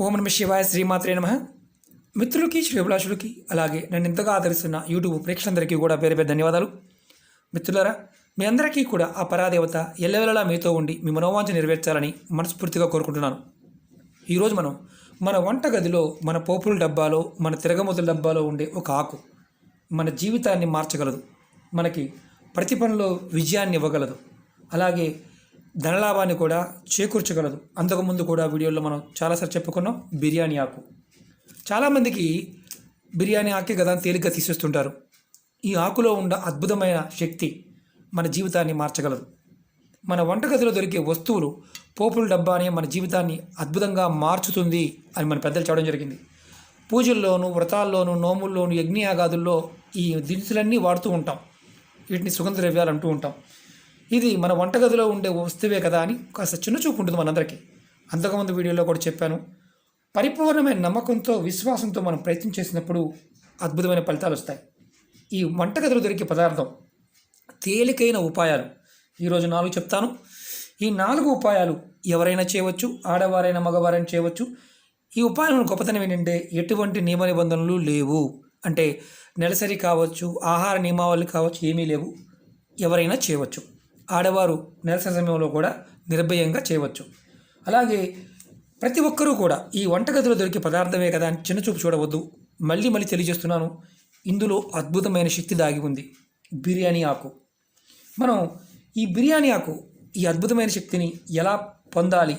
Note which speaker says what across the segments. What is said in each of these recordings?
Speaker 1: ఓం నమ శివాయ శ్రీమాత్రే నమ. మిత్రులకి శ్రీభిలాషులకి అలాగే నన్ను ఇంతగా ఆదరిస్తున్న యూట్యూబ్ ప్రేక్షకులందరికీ కూడా పేరు పేరు ధన్యవాదాలు. మిత్రులారా మీ అందరికీ కూడా ఆ పరాదేవత ఎల్లవెల్లలా మీతో ఉండి మీ మనోవాంఛ నెరవేర్చాలని మనస్ఫూర్తిగా కోరుకుంటున్నాను. ఈరోజు మనం మన వంటగదిలో మన పోపుల డబ్బాలో మన తిరగముదల డబ్బాలో ఉండే ఒక ఆకు మన జీవితాన్ని మార్చగలదు. మనకి ప్రతి పనిలో విజయాన్ని ఇవ్వగలదు. అలాగే ధనలాభాన్ని కూడా చేకూర్చగలదు. అంతకుముందు కూడా వీడియోలో మనం చాలాసార్లు చెప్పుకున్నాం బిర్యానీ ఆకు. చాలామందికి బిర్యానీ ఆకే కదా తేలిగ్గా తీసేస్తుంటారు. ఈ ఆకులో ఉన్న అద్భుతమైన శక్తి మన జీవితాన్ని మార్చగలదు. మన వంటగదిలో దొరికే వస్తువులు పోపుల డబ్బానే మన జీవితాన్ని అద్భుతంగా మార్చుతుంది అని మన పెద్దలు చెప్పడం జరిగింది. పూజల్లోనూ వ్రతాల్లోనూ నోముల్లోనూ యజ్ఞయాగాదుల్లో ఈ దినుసులన్నీ వాడుతూ ఉంటాం. వీటిని సుగంధ ద్రవ్యాలు అంటూ ఉంటాం. ఇది మన వంటగదిలో ఉండే వస్తువే కదా అని కాస్త చిన్న చూపు ఉంటుంది మనందరికీ. అంతకుముందు వీడియోలో కూడా చెప్పాను. పరిపూర్ణమైన నమ్మకంతో విశ్వాసంతో మనం ప్రయత్నం చేసినప్పుడు అద్భుతమైన ఫలితాలు వస్తాయి. ఈ వంటగదిలో దొరికే పదార్థం తేలికైన ఉపాయాలు. ఈరోజు నాలుగు చెప్తాను. ఈ నాలుగు ఉపాయాలు ఎవరైనా చేయవచ్చు ఆడవారైనా మగవారైనా చేయవచ్చు. ఈ ఉపాయాలను గొప్పతనం ఏంటంటే ఎటువంటి నియమ నిబంధనలు లేవు. అంటే నెలసరి కావచ్చు ఆహార నియమావళి కావచ్చు ఏమీ లేవు. ఎవరైనా చేయవచ్చు. ఆడవారు నిరసన సమయంలో కూడా నిర్భయంగా చేయవచ్చు. అలాగే ప్రతి ఒక్కరూ కూడా ఈ వంటగదిలో దొరికే పదార్థమే కదా అని చిన్నచూపు చూడవద్దు. మళ్ళీ మళ్ళీ తెలియజేస్తున్నాను. ఇందులో అద్భుతమైన శక్తి దాగి ఉంది. బిర్యానీ ఆకు. మనం ఈ బిర్యానీ ఆకు ఈ అద్భుతమైన శక్తిని ఎలా పొందాలి?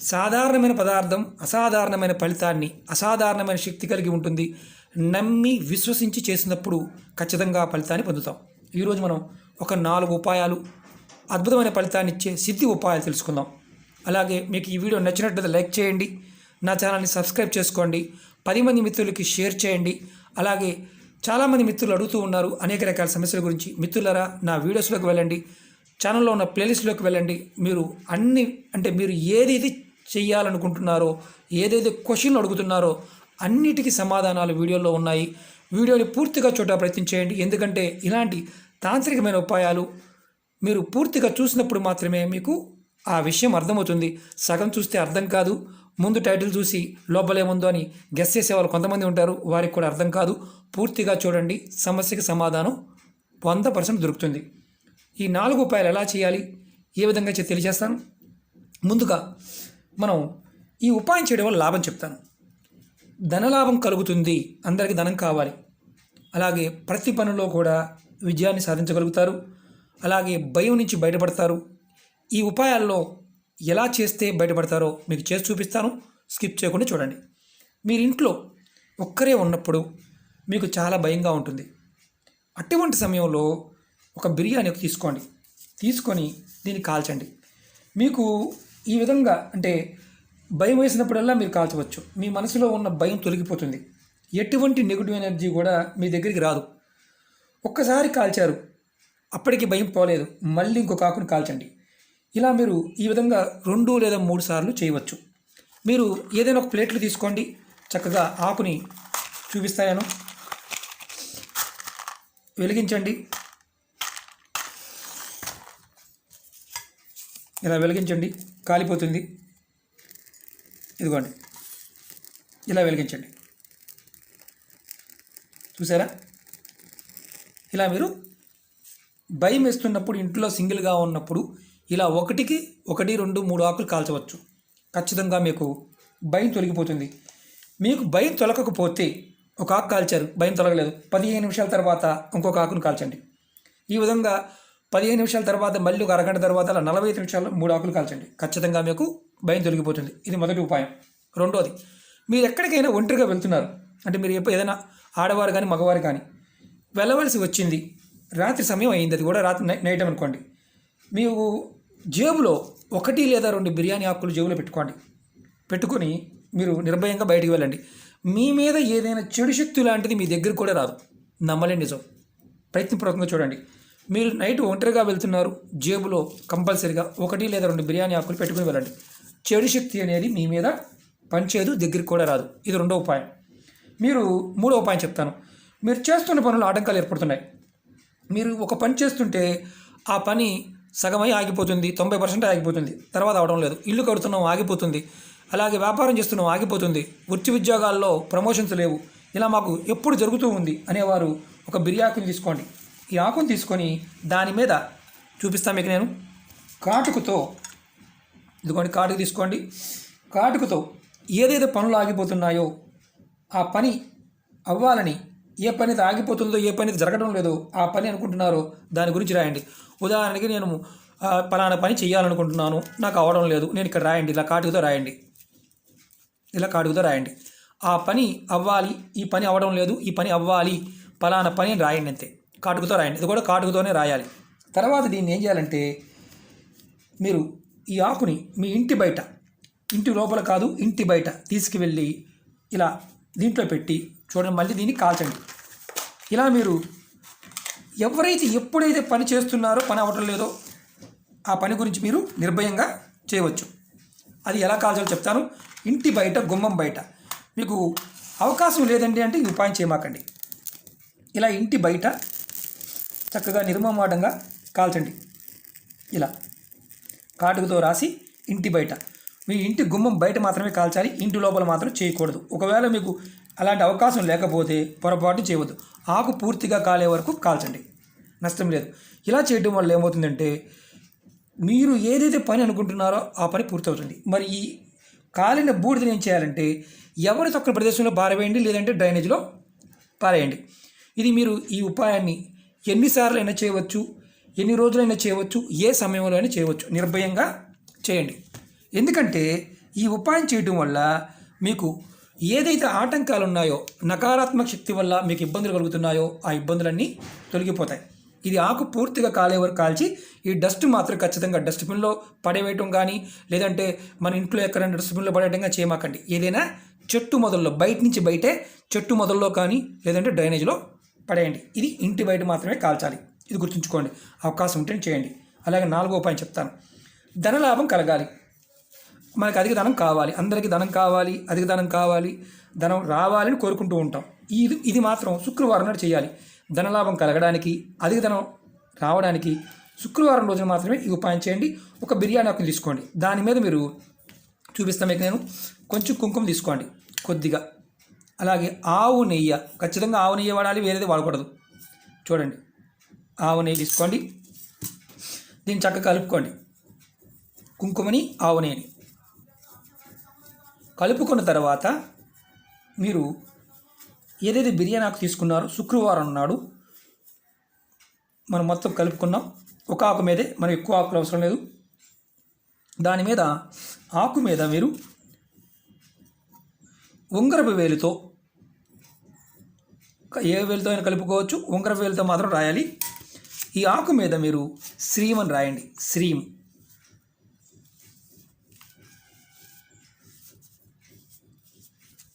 Speaker 1: సాధారణమైన పదార్థం అసాధారణమైన ఫలితాన్ని అసాధారణమైన శక్తి కలిగి ఉంటుంది నమ్మి విశ్వసించి చేసినప్పుడు ఖచ్చితంగా ఫలితాన్ని పొందుతాం. ఈరోజు మనం ఒక నాలుగు ఉపాయాలు అద్భుతమైన ఫలితాన్ని ఇచ్చే సిద్ధి ఉపాయాలు తెలుసుకుందాం. అలాగే మీకు ఈ వీడియో నచ్చినట్లయితే లైక్ చేయండి నా ఛానల్ని సబ్స్క్రైబ్ చేసుకోండి పది మంది మిత్రులకి షేర్ చేయండి అలాగే చాలామంది మిత్రులు అడుగుతూ ఉన్నారు అనేక రకాల సమస్యల గురించి. మిత్రులరా నా వీడియోస్లోకి వెళ్ళండి ఛానల్లో ఉన్న ప్లేలిస్ట్లోకి వెళ్ళండి. మీరు అన్ని అంటే మీరు ఏదేది చేయాలనుకుంటున్నారో ఏదైతే క్వశ్చన్లు అడుగుతున్నారో అన్నిటికీ సమాధానాలు వీడియోలో ఉన్నాయి. వీడియోని పూర్తిగా చోట ప్రయత్నం చేయండి. ఎందుకంటే ఇలాంటి తాంత్రికమైన ఉపాయాలు మీరు పూర్తిగా చూసినప్పుడు మాత్రమే మీకు ఆ విషయం అర్థమవుతుంది. సగం చూస్తే అర్థం కాదు. ముందు టైటిల్ చూసి లోపలేముందో అని గెస్ చేసే వాళ్ళు కొంతమంది ఉంటారు. వారికి కూడా అర్థం కాదు. పూర్తిగా చూడండి. సమస్యకి సమాధానం వంద పర్సెంట్ దొరుకుతుంది. ఈ నాలుగు ఉపాయాలు ఎలా చేయాలి? ఏ విధంగా తెలియజేస్తాను? ముందుగా మనం ఈ ఉపాయం చేయడం వల్ల లాభం చెప్తాను. ధనలాభం కలుగుతుంది. అందరికీ ధనం కావాలి. అలాగే ప్రతి పనిలో కూడా విజయాన్ని సాధించగలుగుతారు. అలాగే భయం నుంచి బయటపడతారు. ఈ ఉపాయాల్లో ఎలా చేస్తే బయటపడతారో మీకు చేసి చూపిస్తాను. స్కిప్ చేయకుండా చూడండి. మీరు ఇంట్లో ఒక్కరే ఉన్నప్పుడు మీకు చాలా భయంగా ఉంటుంది. అటువంటి సమయంలో ఒక బిర్యానీ తీసుకోండి. తీసుకొని దీన్ని కాల్చండి. మీకు ఈ విధంగా అంటే భయం వేసినప్పుడల్లా మీరు కాల్చవచ్చు. మీ మనసులో ఉన్న భయం తొలగిపోతుంది. ఎటువంటి నెగిటివ్ ఎనర్జీ కూడా మీ దగ్గరికి రాదు. ఒక్కసారి కాల్చారు. అప్పటికి భయం పోలేదు. మళ్ళీ ఇంకొక ఆకును కాల్చండి. ఇలా మీరు ఈ విధంగా రెండు లేదా మూడు సార్లు చేయవచ్చు. మీరు ఏదైనా ఒక ప్లేట్లు తీసుకోండి. చక్కగా ఆకుని చూపిస్తాను. వెలిగించండి. ఇలా వెలిగించండి. కాలిపోతుంది. ఇదిగోండి. ఇలా వెలిగించండి. చూసారా? ఇలా మీరు భయం వేస్తున్నప్పుడు ఇంట్లో సింగిల్గా ఉన్నప్పుడు ఇలా ఒకటికి ఒకటి రెండు మూడు ఆకులు కాల్చవచ్చు. ఖచ్చితంగా మీకు భయం తొలగిపోతుంది. మీకు భయం తొలగకపోతే ఒక ఆకు కాల్చారు భయం తొలగలేదు. పదిహేను నిమిషాల తర్వాత ఇంకొక ఆకును కాల్చండి. ఈ విధంగా పదిహేను నిమిషాల తర్వాత మళ్ళీ ఒక అరగంట తర్వాత అలా నలభై ఐదు నిమిషాల్లో మూడు ఆకులు కాల్చండి. ఖచ్చితంగా మీకు భయం తొలగిపోతుంది. ఇది మొదటి ఉపాయం. రెండోది మీరు ఎక్కడికైనా ఒంటరిగా వెళ్తున్నారు. అంటే మీరు ఏదైనా ఆడవారు కానీ మగవారు కానీ వెళ్ళవలసి వచ్చింది. రాత్రి సమయం అయింది అది కూడా రాత్రి నై- నైట్ అనుకోండి. మీకు జేబులో ఒకటి లేదా రెండు బిర్యానీ ఆకులు జేబులో పెట్టుకోండి. పెట్టుకొని మీరు నిర్భయంగా బయటికి వెళ్ళండి. మీ మీద ఏదైనా చెడు శక్తి లాంటిది మీ దగ్గర కూడా రాదు. నమ్మలే నిజం. ప్రయత్నపూర్వకంగా చూడండి. మీరు నైట్ ఒంటరిగా వెళ్తున్నారు జేబులో కంపల్సరిగా ఒకటి లేదా రెండు బిర్యానీ ఆకులు పెట్టుకుని వెళ్ళండి. చెడు శక్తి అనేది మీ మీద పనిచేయదు దగ్గరికి కూడా రాదు. ఇది రెండో ఉపాయం. మీరు మూడో ఉపాయం చెప్తాను. మీరు చేస్తున్న పనులు ఆటంకాలు ఏర్పడుతున్నాయి. మీరు ఒక పని చేస్తుంటే ఆ పని సగమై ఆగిపోతుంది తొంభై పర్సెంట్ ఆగిపోతుంది తర్వాత అవడం లేదు. ఇల్లు కడుతున్నాం ఆగిపోతుంది. అలాగే వ్యాపారం చేస్తున్నాం ఆగిపోతుంది. వృత్తి ఉద్యోగాల్లో ప్రమోషన్స్ లేవు. ఇలా మాకు ఎప్పుడు జరుగుతూ ఉంది అనేవారు ఒక బిర్యాకుని తీసుకోండి. ఈ ఆకును తీసుకొని దాని మీద చూపిస్తాను మీకు నేను. కాటుకుతో ఇదిగోండి కాటుకు తీసుకోండి. కాటుకుతో ఏదైతే పనులు ఆగిపోతున్నాయో ఆ పని అవ్వాలని ఏ పని అయితే ఆగిపోతుందో ఏ పని అయితే జరగడం లేదో ఆ పని అనుకుంటున్నారో దాని గురించి రాయండి. ఉదాహరణకి నేను పలానా పని చేయాలనుకుంటున్నాను నాకు అవడం లేదు నేను ఇక్కడ రాయండి ఇలా కాటుకుతో రాయండి. ఇలా కాటుకుతో రాయండి. ఆ పని అవ్వాలి ఈ పని అవ్వడం లేదు ఈ పని అవ్వాలి పలానా పని అని రాయండి అంతే. కాటుకుతో రాయండి ఇది కూడా కాటుకుతోనే రాయాలి. తర్వాత దీన్ని ఏం చేయాలంటే మీరు ఈ ఆకుని మీ ఇంటి బయట ఇంటి లోపల కాదు ఇంటి బయట తీసుకువెళ్ళి ఇలా దీంట్లో పెట్టి చూడండి మళ్ళీ దీన్ని కాల్చండి. ఇలా మీరు ఎవరైతే ఎప్పుడైతే పని చేస్తున్నారో పని అవ్వటం లేదో ఆ పని గురించి మీరు నిర్భయంగా చేయవచ్చు. అది ఎలా కాల్చాలో చెప్తాను. ఇంటి బయట గుమ్మం బయట. మీకు అవకాశం లేదండి అంటే ఈ ఉపాయం చేయమాకండి. ఇలా ఇంటి బయట చక్కగా నిర్మమాటంగా కాల్చండి. ఇలా. కాటుకతో రాసి ఇంటి బయట. మీ ఇంటి గుమ్మం బయట మాత్రమే కాల్చాలి ఇంటి లోపల మాత్రం చేయకూడదు. ఒకవేళ మీకు అలాంటి అవకాశం లేకపోతే పొరపాటు చేయవద్దు. ఆకు పూర్తిగా కాలే వరకు కాల్చండి. నష్టం లేదు. ఇలా చేయడం వల్ల ఏమవుతుందంటే మీరు ఏదైతే పని అనుకుంటున్నారో ఆ పని పూర్తవుతుంది. మరి ఈ కాలిన బూడిదని ఏం చేయాలంటే ఎవరి తక్కువ ప్రదేశంలో పారవేయండి లేదంటే డ్రైనేజ్లో పారేయండి. ఇది మీరు ఈ ఉపాయాన్ని ఎన్నిసార్లు అయినా చేయవచ్చు ఎన్ని రోజులైనా చేయవచ్చు ఏ సమయంలో అయినా చేయవచ్చు. నిర్భయంగా చేయండి. ఎందుకంటే ఈ ఉపాయం చేయడం వల్ల మీకు ఏదైతే ఆటంకాలు ఉన్నాయో నకారాత్మక శక్తి వల్ల మీకు ఇబ్బందులు కలుగుతున్నాయో ఆ ఇబ్బందులన్నీ తొలగిపోతాయి. ఇది ఆకు పూర్తిగా కాలే వరకు కాల్చి ఈ డస్ట్ మాత్రం ఖచ్చితంగా డస్ట్బిన్లో పడవేయటం కానీ లేదంటే మన ఇంట్లో ఎక్కడైనా డస్ట్బిన్లో పడేయటం కానీ చేయమాకండి. ఏదైనా చెట్టు మొదల్లో బయట నుంచి బయటే చెట్టు మొదల్లో కానీ లేదంటే డ్రైనేజ్లో పడేయండి. ఇది ఇంటి బయట మాత్రమే కాల్చాలి. ఇది గుర్తుంచుకోండి. అవకాశం ఉంటే చేయండి. అలాగే నాలుగో పాయింట్ చెప్తాను. ధనలాభం కలగాలి. మనకి అధిక ధనం కావాలి అందరికీ ధనం కావాలి అధిక ధనం కావాలి ధనం రావాలని కోరుకుంటూ ఉంటాం. ఇది ఇది మాత్రం శుక్రవారం నాడు చేయాలి. ధనలాభం కలగడానికి అధిక ధనం రావడానికి శుక్రవారం రోజున మాత్రమే ఈ ఉపాయం చేయండి. ఒక బిర్యానీ ఆకుని తీసుకోండి. దాని మీద మీరు చూపిస్తాం మీకు నేను. కొంచెం కుంకుమ తీసుకోండి కొద్దిగా. అలాగే ఆవు నెయ్యి ఖచ్చితంగా ఆవు నెయ్యి వాడాలి వేరేది వాడకూడదు. చూడండి. ఆవు నెయ్యి తీసుకోండి. దీన్ని చక్కగా కలుపుకోండి. కుంకుమని ఆవు నెయ్యిని. కలుపుకున్న తర్వాత మీరు ఏదైతే బిర్యానీ ఆకు తీసుకున్నారో శుక్రవారం నాడు మనం మొత్తం కలుపుకున్నాం. ఒక ఆకు మీదే మనం ఎక్కువ ఆకులు అవసరం లేదు. దాని మీద ఆకు మీద మీరు ఉంగరపు వేలుతో ఏ వేలుతో అయినా కలుపుకోవచ్చు. ఉంగరపు వేలుతో మాత్రం రాయాలి. ఈ ఆకు మీద మీరు శ్రీమని రాయండి. శ్రీం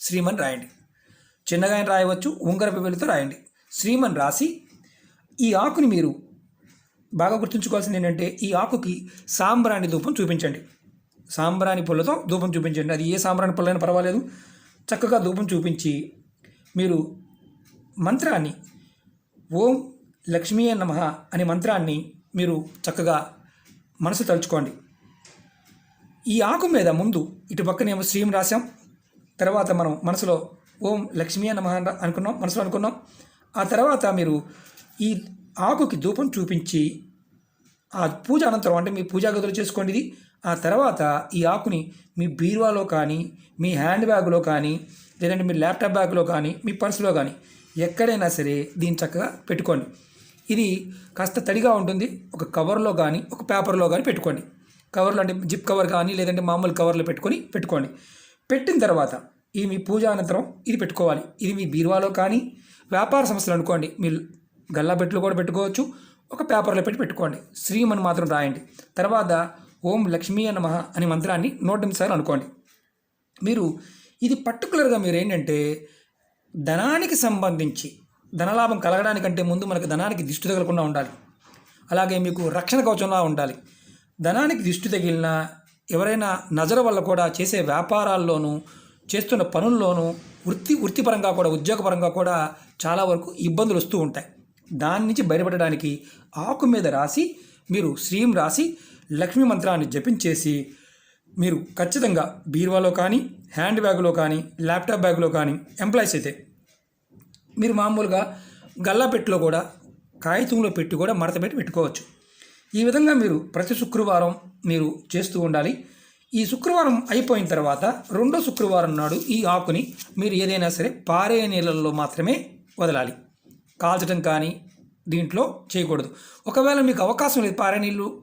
Speaker 1: శ్రీమన్ రాయండి. చిన్నగా ఆయన రాయవచ్చు? ఉంగరపు వేలుతో రాయండి. శ్రీమన్ రాసి ఈ ఆకుని మీరు బాగా గుర్తుంచుకోవాల్సింది ఏంటంటే ఈ ఆకుకి సాంబ్రాణి ధూపం చూపించండి. సాంబ్రాణి పుల్లతో ధూపం చూపించండి. అది ఏ సాంబ్రాణి పుల్లైనా పర్వాలేదు. చక్కగా ధూపం చూపించి మీరు మంత్రాన్ని ఓం లక్ష్మీ నమ అనే మంత్రాన్ని మీరు చక్కగా మనసు తలుచుకోండి. ఈ ఆకు మీద ముందు ఇటు పక్కనేమో శ్రీం రాశాం. తర్వాత మనం మనసులో ఓం లక్ష్మీ నమ అనుకున్నాం మనసులో అనుకున్నాం. ఆ తర్వాత మీరు ఈ ఆకుకి ధూపం చూపించి ఆ పూజ అనంతరం అంటే మీ పూజా గదులు చేసుకోండి ఇది ఆ తర్వాత ఈ ఆకుని మీ బీరువాలో కానీ మీ హ్యాండ్ బ్యాగ్లో కానీ లేదంటే మీ ల్యాప్టాప్ బ్యాగ్లో కానీ మీ పర్సులో కానీ ఎక్కడైనా సరే దీన్ని చక్కగా పెట్టుకోండి. ఇది కాస్త తడిగా ఉంటుంది. ఒక కవర్లో కానీ ఒక పేపర్లో కానీ పెట్టుకోండి. కవర్లో అంటే జిప్ కవర్ కానీ లేదంటే మామూలు కవర్లో పెట్టుకొని పెట్టుకోండి. పెట్టిన తర్వాత ఇది మీ పూజ అనంతరం ఇది పెట్టుకోవాలి. ఇది మీ బీరువాలో కానీ వ్యాపార సంస్థలు అనుకోండి మీ గల్లా పెట్టులు కూడా పెట్టుకోవచ్చు ఒక పేపర్లో పెట్టి పెట్టుకోండి. శ్రీం అని మాత్రం రాయండి. తర్వాత ఓం లక్ష్మీ నమః అనే మంత్రాన్ని నూట ఎనిమిది సార్లు అనుకోండి. మీరు ఇది పర్టికులర్గా మీరు ఏంటంటే ధనానికి సంబంధించి ధనలాభం కలగడానికంటే ముందు మనకు ధనానికి దిష్టి తగలకుండా ఉండాలి. అలాగే మీకు రక్షణ కవచంలా ఉండాలి. ధనానికి దిష్టి తగిలిన ఎవరైనా నజర వల్ల కూడా చేసే వ్యాపారాల్లోనూ చేస్తున్న పనుల్లోనూ వృత్తి వృత్తిపరంగా కూడా ఉద్యోగపరంగా కూడా చాలా వరకు ఇబ్బందులు వస్తూ ఉంటాయి. దాని నుంచి బయటపడడానికి ఆకు మీద రాసి మీరు శ్రీం రాసి లక్ష్మీ మంత్రాన్ని జపించేసి మీరు ఖచ్చితంగా బీరువాలో కానీ హ్యాండ్ బ్యాగ్లో కానీ ల్యాప్టాప్ బ్యాగ్లో కానీ ఎంప్లాయీస్ అయితే మీరు మామూలుగా గల్లాపెట్టులో కూడా కాగితంలో పెట్టి కూడా మడత పెట్టి పెట్టుకోవచ్చు. ఈ విధంగా మీరు ప్రతి శుక్రవారం మీరు చేస్తూ ఉండాలి. ఈ శుక్రవారం అయిపోయిన తర్వాత రెండో శుక్రవారం నాడు ఈ ఆకుని మీరు ఏదైనా సరే పారే నీళ్ళల్లో మాత్రమే వదలాలి. కాల్చడం కానీ దీంట్లో చేయకూడదు. ఒకవేళ మీకు అవకాశం లేదు పారే నీళ్ళు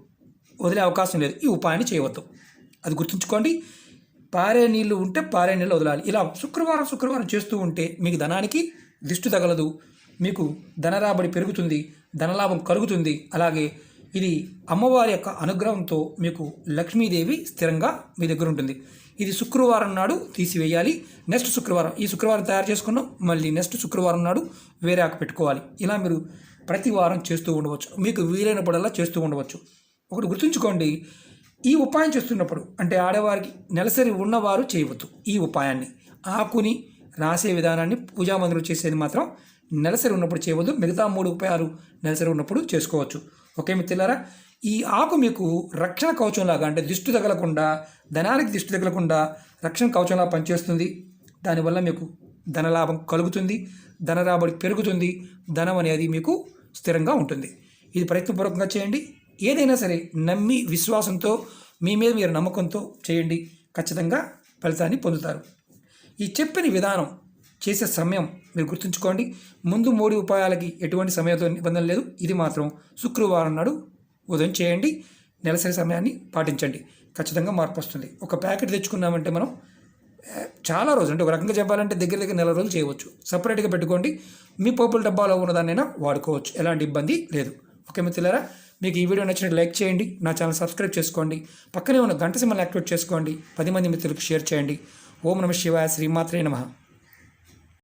Speaker 1: వదిలే అవకాశం లేదు ఈ ఉపాయాన్ని చేయవద్దు. అది గుర్తుంచుకోండి. పారే నీళ్ళు ఉంటే పారే నీళ్ళు వదలాలి. ఇలా శుక్రవారం శుక్రవారం చేస్తూ ఉంటే మీకు ధనానికి దిష్టి తగలదు మీకు ధన రాబడి పెరుగుతుంది ధనలాభం కలుగుతుంది. అలాగే ఇది అమ్మవారి యొక్క అనుగ్రహంతో మీకు లక్ష్మీదేవి స్థిరంగా మీ దగ్గర ఉంటుంది. ఇది శుక్రవారం నాడు తీసివేయాలి. నెక్స్ట్ శుక్రవారం ఈ శుక్రవారం తయారు చేసుకున్నాం. మళ్ళీ నెక్స్ట్ శుక్రవారం నాడు వేరే ఆకు పెట్టుకోవాలి. ఇలా మీరు ప్రతి వారం చేస్తూ ఉండవచ్చు. మీకు వీలైనప్పుడల్లా చేస్తూ ఉండవచ్చు. ఒకటి గుర్తుంచుకోండి. ఈ ఉపాయం చేస్తున్నప్పుడు అంటే ఆడవారికి నెలసరి ఉన్నవారు చేయవద్దు ఈ ఉపాయాన్ని. ఆకుని రాసే విధానాన్ని పూజా మందిరం చేసేది మాత్రం నెలసరి ఉన్నప్పుడు చేయవద్దు. మిగతా మూడు ఉపాయాలు నెలసరి ఉన్నప్పుడు చేసుకోవచ్చు. ఓకే మిత్రులారా? ఈ ఆకు మీకు రక్షణ కవచంలాగా అంటే దిష్టి తగలకుండా ధనానికి దిష్టి తగలకుండా రక్షణ కవచంలా పనిచేస్తుంది. దానివల్ల మీకు ధనలాభం కలుగుతుంది ధన రాబడి పెరుగుతుంది ధనం అనేది మీకు స్థిరంగా ఉంటుంది. ఇది ప్రయత్నపూర్వకంగా చేయండి. ఏదైనా సరే నమ్మి విశ్వాసంతో మీ మీద మీరు నమ్మకంతో చేయండి. ఖచ్చితంగా ఫలితాన్ని పొందుతారు. ఈ చెప్పిన విధానం చేసే సమయం మీరు గుర్తుంచుకోండి. ముందు మూడు ఉపాయాలకి ఎటువంటి సమయంతో నిబంధన లేదు ఇది మాత్రం శుక్రవారం నాడు ఉదయం చేయండి. నెలసరి సమయాన్ని పాటించండి. ఖచ్చితంగా మార్పు వస్తుంది. ఒక ప్యాకెట్ తెచ్చుకున్నామంటే మనం చాలా రోజులు అంటే ఒక రకంగా చెప్పాలంటే దగ్గర దగ్గర నెల రోజులు చేయవచ్చు. సపరేట్గా పెట్టుకోండి. మీ పోపుల డబ్బాలో ఉన్నదాన్నైనా వాడుకోవచ్చు. ఎలాంటి ఇబ్బంది లేదు. ఓకే మిత్రులారా మీకు ఈ వీడియో నచ్చినట్టు లైక్ చేయండి. నా ఛానల్ సబ్స్క్రైబ్ చేసుకోండి. పక్కనే ఉన్న గంట సిమ్మల్ని యాక్టివేట్ చేసుకోండి. పది మంది మిత్రులకు షేర్ చేయండి. ఓం నమ శివాయ శ్రీమాత్రే నమః.